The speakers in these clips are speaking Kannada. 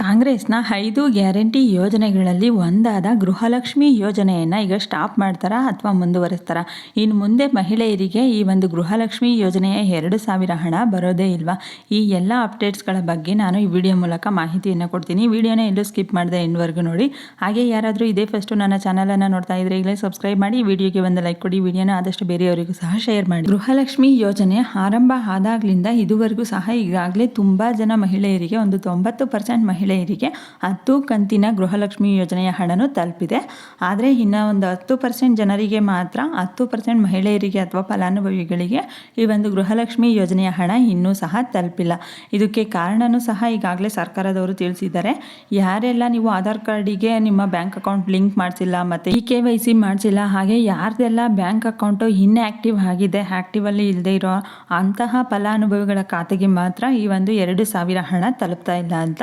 ಕಾಂಗ್ರೆಸ್ನ ಐದು ಗ್ಯಾರಂಟಿ ಯೋಜನೆಗಳಲ್ಲಿ ಒಂದಾದ ಗೃಹಲಕ್ಷ್ಮಿ ಯೋಜನೆಯನ್ನು ಈಗ ಸ್ಟಾಪ್ ಮಾಡ್ತಾರಾ ಅಥವಾ ಮುಂದುವರಿಸ್ತಾರಾ? ಇನ್ನು ಮುಂದೆ ಮಹಿಳೆಯರಿಗೆ ಈ ಒಂದು ಗೃಹಲಕ್ಷ್ಮಿ ಯೋಜನೆಯ ಎರಡು ಸಾವಿರ ಹಣ ಬರೋದೇ ಇಲ್ವಾ? ಈ ಎಲ್ಲ ಅಪ್ಡೇಟ್ಸ್ಗಳ ಬಗ್ಗೆ ನಾನು ಈ ವಿಡಿಯೋ ಮೂಲಕ ಮಾಹಿತಿಯನ್ನು ಕೊಡ್ತೀನಿ. ವಿಡಿಯೋನ ಎಲ್ಲೂ ಸ್ಕಿಪ್ ಮಾಡಿದೆ ಇನ್ನವರೆಗೂ ನೋಡಿ. ಹಾಗೆ ಯಾರಾದರೂ ಇದೇ ಫಸ್ಟು ನನ್ನ ಚಾನಲನ್ನು ನೋಡ್ತಾ ಇದ್ರೆ ಈಗಲೇ ಸಬ್ಸ್ಕ್ರೈಬ್ ಮಾಡಿ, ವಿಡಿಯೋಗೆ ಒಂದು ಲೈಕ್ ಕೊಡಿ, ವಿಡಿಯೋನ ಆದಷ್ಟು ಬೇರೆಯವರಿಗೂ ಸಹ ಶೇರ್ ಮಾಡಿ. ಗೃಹಲಕ್ಷ್ಮಿ ಯೋಜನೆ ಆರಂಭ ಆದಾಗ್ಲಿಂದ ಇದುವರೆಗೂ ಸಹ ಈಗಾಗಲೇ ತುಂಬ ಜನ ಮಹಿಳೆಯರಿಗೆ ಒಂದು ತೊಂಬತ್ತು ಪರ್ಸೆಂಟ್ ಮಹಿಳೆಯರಿಗೆ ಹತ್ತು ಕಂತಿನ ಗೃಹಲಕ್ಷ್ಮಿ ಯೋಜನೆಯ ಹಣನು ತಲುಪಿದೆ. ಆದರೆ ಇನ್ನು ಒಂದು ಹತ್ತು ಪರ್ಸೆಂಟ್ ಜನರಿಗೆ ಮಾತ್ರ, ಹತ್ತು ಪರ್ಸೆಂಟ್ ಮಹಿಳೆಯರಿಗೆ ಅಥವಾ ಫಲಾನುಭವಿಗಳಿಗೆ ಈ ಒಂದು ಗೃಹಲಕ್ಷ್ಮಿ ಯೋಜನೆಯ ಹಣ ಇನ್ನೂ ಸಹ ತಲುಪಿಲ್ಲ. ಇದಕ್ಕೆ ಕಾರಣನೂ ಸಹ ಈಗಾಗಲೇ ಸರ್ಕಾರದವರು ತಿಳಿಸಿದ್ದಾರೆ. ಯಾರೆಲ್ಲ ನೀವು ಆಧಾರ್ ಕಾರ್ಡಿಗೆ ನಿಮ್ಮ ಬ್ಯಾಂಕ್ ಅಕೌಂಟ್ ಲಿಂಕ್ ಮಾಡಿಸಿಲ್ಲ ಮತ್ತು ಇ ಕೆ ವೈ ಸಿ ಮಾಡಿಸಿಲ್ಲ, ಹಾಗೆ ಯಾರ್ದೆಲ್ಲ ಬ್ಯಾಂಕ್ ಅಕೌಂಟು ಇನ್ಆ್ಯಕ್ಟಿವ್ ಆಗಿದೆ ಆ್ಯಕ್ಟಿವಲ್ಲಿ ಇಲ್ಲದೆ ಇರೋ ಅಂತಹ ಫಲಾನುಭವಿಗಳ ಖಾತೆಗೆ ಮಾತ್ರ ಈ ಒಂದು ಎರಡು ಸಾವಿರ ಹಣ ತಲುಪ್ತಾ ಇಲ್ಲ ಅಂತ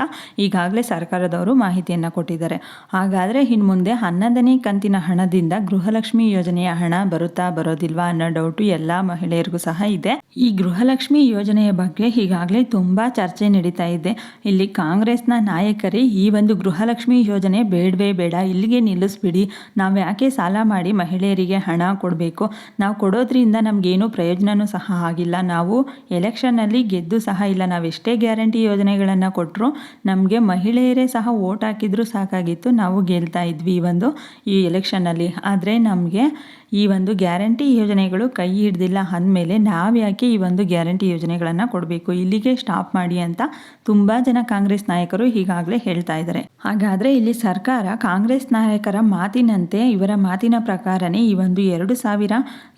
ಈಗಾಗಲೇ ಸರ್ಕಾರದವರು ಮಾಹಿತಿಯನ್ನು ಕೊಟ್ಟಿದ್ದಾರೆ. ಹಾಗಾದರೆ ಇನ್ನು ಮುಂದೆ ಹನ್ನೊಂದನೇ ಕಂತಿನ ಹಣದಿಂದ ಗೃಹಲಕ್ಷ್ಮಿ ಯೋಜನೆಯ ಹಣ ಬರುತ್ತಾ ಬರೋದಿಲ್ವಾ ಅನ್ನೋ ಡೌಟು ಎಲ್ಲ ಮಹಿಳೆಯರಿಗೂ ಸಹ ಇದೆ. ಈ ಗೃಹಲಕ್ಷ್ಮಿ ಯೋಜನೆಯ ಬಗ್ಗೆ ಈಗಾಗಲೇ ತುಂಬ ಚರ್ಚೆ ನಡೀತಾ ಇದೆ. ಇಲ್ಲಿ ಕಾಂಗ್ರೆಸ್ನ ನಾಯಕರೇ, ಈ ಒಂದು ಗೃಹಲಕ್ಷ್ಮಿ ಯೋಜನೆ ಬೇಡವೇ ಬೇಡ, ಇಲ್ಲಿಗೆ ನಿಲ್ಲಿಸ್ಬಿಡಿ. ನಾವು ಯಾಕೆ ಸಾಲ ಮಾಡಿ ಮಹಿಳೆಯರಿಗೆ ಹಣ ಕೊಡಬೇಕು? ನಾವು ಕೊಡೋದ್ರಿಂದ ನಮಗೇನು ಪ್ರಯೋಜನವೂ ಸಹ ಆಗಿಲ್ಲ. ನಾವು ಎಲೆಕ್ಷನ್ನಲ್ಲಿ ಗೆದ್ದು ಸಹ ಇಲ್ಲ. ನಾವು ಎಷ್ಟೇ ಗ್ಯಾರಂಟಿ ಯೋಜನೆಗಳನ್ನು ಕೊಟ್ಟರು ನಮಗೆ ಮಹಿಳೆಯರೇ ಸಹ ಓಟ್ ಹಾಕಿದರೂ ಸಾಕಾಗಿತ್ತು. ನಾವು ಗೆಲ್ತಾ ಇದ್ವಿ ಈ ಒಂದು ಈ ಎಲೆಕ್ಷನಲ್ಲಿ ಆದರೆ ನಮಗೆ ಈ ಒಂದು ಗ್ಯಾರಂಟಿ ಯೋಜನೆಗಳು ಕೈ ಹಿಡ್ದಿಲ್ಲ ಅಂದಮೇಲೆ ನಾವು ಯಾಕೆ ಈ ಒಂದು ಗ್ಯಾರಂಟಿ ಯೋಜನೆಗಳನ್ನು ಕೊಡಬೇಕು? ಇಲ್ಲಿಗೆ ಸ್ಟಾಪ್ ಮಾಡಿ ಅಂತ ತುಂಬ ಜನ ಕಾಂಗ್ರೆಸ್ ನಾಯಕರು ಈಗಾಗಲೇ ಹೇಳ್ತಾ ಇದ್ದಾರೆ. ಹಾಗಾದರೆ ಇಲ್ಲಿ ಸರ್ಕಾರ ಕಾಂಗ್ರೆಸ್ ನಾಯಕರ ಮಾತಿನಂತೆ ಇವರ ಮಾತಿನ ಪ್ರಕಾರನೇ ಈ ಒಂದು ಎರಡು ಸಾವಿರ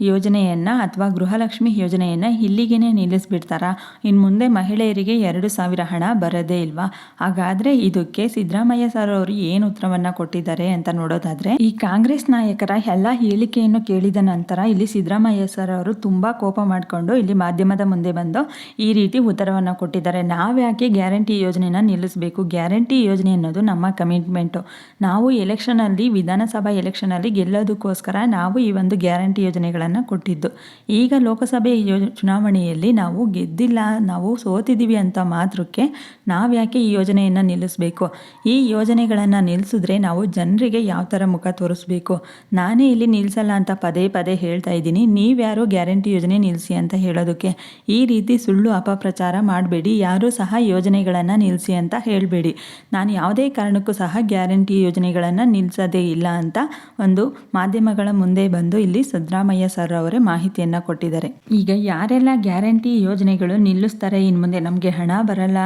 ಯೋಜನೆಯನ್ನು ಅಥವಾ ಗೃಹಲಕ್ಷ್ಮಿ ಯೋಜನೆಯನ್ನು ಇಲ್ಲಿಗೇನೆ ನಿಲ್ಲಿಸ್ಬಿಡ್ತಾರಾ? ಇನ್ನು ಮುಂದೆ ಮಹಿಳೆಯರಿಗೆ ಎರಡು ಸಾವಿರ ಹಣ ಬರದೇ ಇಲ್ವಾ? ಹಾಗಾದರೆ ಇದಕ್ಕೆ ಸಿದ್ದರಾಮಯ್ಯ ಸರ್ ಅವರು ಏನು ಉತ್ತರವನ್ನು ಕೊಟ್ಟಿದ್ದಾರೆ ಅಂತ ನೋಡೋದಾದರೆ ಈ ಕಾಂಗ್ರೆಸ್ ನಾಯಕರ ಎಲ್ಲ ಹೇಳಿಕೆಯನ್ನು ಕೇಳಿದ ನಂತರ ಇಲ್ಲಿ ಸಿದ್ದರಾಮಯ್ಯ ಸರ್ ಅವರು ತುಂಬ ಕೋಪ ಮಾಡಿಕೊಂಡು ಇಲ್ಲಿ ಮಾಧ್ಯಮದ ಮುಂದೆ ಬಂದು ಈ ರೀತಿ ಉತ್ತರವನ್ನು ಕೊಟ್ಟಿದ್ದಾರೆ. ನಾವ್ಯಾಕೆ ಗ್ಯಾರಂಟಿ ಯೋಜನೆನ ನಿಲ್ಲಿಸಬೇಕು? ಗ್ಯಾರಂಟಿ ಯೋಜನೆ ಅನ್ನೋದು ನಮ್ಮ ಕಮಿಟ್ಮೆಂಟು ನಾವು ಎಲೆಕ್ಷನಲ್ಲಿ ವಿಧಾನಸಭಾ ಎಲೆಕ್ಷನಲ್ಲಿ ಗೆಲ್ಲೋದಕ್ಕೋಸ್ಕರ ನಾವು ಈ ಒಂದು ಗ್ಯಾರಂಟಿ ಯೋಜನೆಗಳನ್ನು ಕೊಟ್ಟಿದ್ದು. ಈಗ ಲೋಕಸಭೆ ಯೋ, ಚುನಾವಣೆಯಲ್ಲಿ ನಾವು ಗೆದ್ದಿಲ್ಲ, ನಾವು ಸೋತಿದ್ದೀವಿ ಅಂತ ಮಾತ್ರಕ್ಕೆ ನಾವು ಯಾಕೆ ಈ ಯೋಜನೆಯನ್ನು ನಿಲ್ಲಿಸಬೇಕು? ಈ ಯೋಜನೆಗಳನ್ನು ನಿಲ್ಲಿಸಿದ್ರೆ ನಾವು ಜನರಿಗೆ ಯಾವ ಥರ ಮುಖ ತೋರಿಸ್ಬೇಕು? ನಾನೇ ಇಲ್ಲಿ ನಿಲ್ಲಿಸಲ್ಲ ಅಂತ ಅಂತ ಪದೇ ಪದೇ ಹೇಳ್ತಾ ಇದ್ದೀನಿ. ನೀವ್ಯಾರು ಗ್ಯಾರಂಟಿ ಯೋಜನೆ ನಿಲ್ಲಿಸಿ ಅಂತ ಹೇಳೋದಕ್ಕೆ ಈ ರೀತಿ ಸುಳ್ಳು ಅಪಪ್ರಚಾರ ಮಾಡಬೇಡಿ. ಯಾರೂ ಸಹ ಯೋಜನೆಗಳನ್ನು ನಿಲ್ಲಿಸಿ ಅಂತ ಹೇಳಬೇಡಿ. ನಾನು ಯಾವುದೇ ಕಾರಣಕ್ಕೂ ಸಹ ಗ್ಯಾರಂಟಿ ಯೋಜನೆಗಳನ್ನು ನಿಲ್ಲಿಸೋದೇ ಇಲ್ಲ ಅಂತ ಒಂದು ಮಾಧ್ಯಮಗಳ ಮುಂದೆ ಬಂದು ಇಲ್ಲಿ ಸಿದ್ದರಾಮಯ್ಯ ಸರ್ ಅವರೇ ಮಾಹಿತಿಯನ್ನು ಕೊಟ್ಟಿದ್ದಾರೆ. ಈಗ ಯಾರೆಲ್ಲ ಗ್ಯಾರಂಟಿ ಯೋಜನೆಗಳು ನಿಲ್ಲಿಸ್ತಾರೆ ಇನ್ನು ಮುಂದೆ ನಮಗೆ ಹಣ ಬರಲ್ಲ,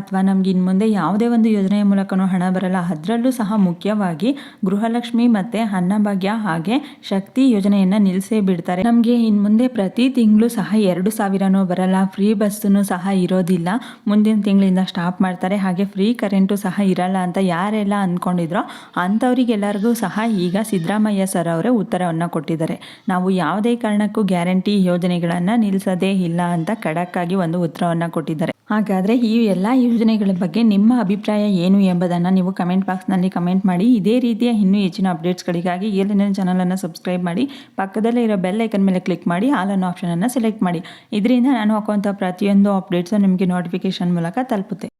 ಅಥವಾ ನಮ್ಗೆ ಇನ್ನು ಮುಂದೆ ಯಾವುದೇ ಒಂದು ಯೋಜನೆಯ ಮೂಲಕನೂ ಹಣ ಬರಲ್ಲ, ಅದರಲ್ಲೂ ಸಹ ಮುಖ್ಯವಾಗಿ ಗೃಹಲಕ್ಷ್ಮಿ ಮತ್ತು ಅನ್ನಭಾಗ್ಯ ಹಾಗೆ ಶಕ್ತಿ ಯೋಜನೆಯನ್ನು ನಿಲ್ಲಿಸೇ ಬಿಡ್ತಾರೆ. ನಮಗೆ ಇನ್ನು ಮುಂದೆ ಪ್ರತಿ ತಿಂಗಳು ಸಹ ಎರಡು ಸಾವಿರನೂ ಬರಲ್ಲ. ಫ್ರೀ ಬಸ್ಸನ್ನು ಸಹ ಇರೋದಿಲ್ಲ. ಮುಂದಿನ ತಿಂಗಳಿಂದ ಸ್ಟಾಪ್ ಮಾಡ್ತಾರೆ. ಹಾಗೆ ಫ್ರೀ ಕರೆಂಟು ಸಹ ಇರಲ್ಲ ಅಂತ ಯಾರೆಲ್ಲ ಅಂದ್ಕೊಂಡಿದ್ರೋ ಅಂಥವ್ರಿಗೆಲ್ಲರಿಗೂ ಸಹ ಈಗ ಸಿದ್ದರಾಮಯ್ಯ ಸರ್ ಅವರೇ ಉತ್ತರವನ್ನು ಕೊಟ್ಟಿದ್ದಾರೆ. ನಾವು ಯಾವುದೇ ಕಾರಣಕ್ಕೂ ಗ್ಯಾರಂಟಿ ಯೋಜನೆಗಳನ್ನು ನಿಲ್ಲಿಸದೇ ಇಲ್ಲ ಅಂತ ಖಡಕ್ಕಾಗಿ ಒಂದು ಉತ್ತರವನ್ನು ಕೊಟ್ಟಿದ್ದಾರೆ. ಹಾಗಾದರೆ ಈ ಎಲ್ಲ ಯೋಜನೆಗಳ ಬಗ್ಗೆ ನಿಮ್ಮ ಅಭಿಪ್ರಾಯ ಏನು ಎಂಬುದನ್ನು ನೀವು ಕಮೆಂಟ್ ಬಾಕ್ಸ್ನಲ್ಲಿ ಕಮೆಂಟ್ ಮಾಡಿ. ಇದೇ ರೀತಿಯ ಇನ್ನೂ ಹೆಚ್ಚಿನ ಅಪ್ಡೇಟ್ಸ್ಗಳಿಗಾಗಿ ಏಲಿನ ಚಾನಲನ್ನು ಸಬ್ಸ್ಕ್ರೈಬ್ ಮಾಡಿ. ಪಕ್ಕದಲ್ಲೇ ಇರೋ ಬೆಲ್ ಐಕನ್ ಮೇಲೆ ಕ್ಲಿಕ್ ಮಾಡಿ. ಆಲ್ ಅನ್ನೋ ಆಪ್ಷನನ್ನು ಸೆಲೆಕ್ಟ್ ಮಾಡಿ. ಇದರಿಂದ ನಾನು ಹಾಕುವಂಥ ಪ್ರತಿಯೊಂದು ಅಪ್ಡೇಟ್ಸು ನಿಮಗೆ ನೋಟಿಫಿಕೇಷನ್ ಮೂಲಕ ತಲುಪುತ್ತೆ.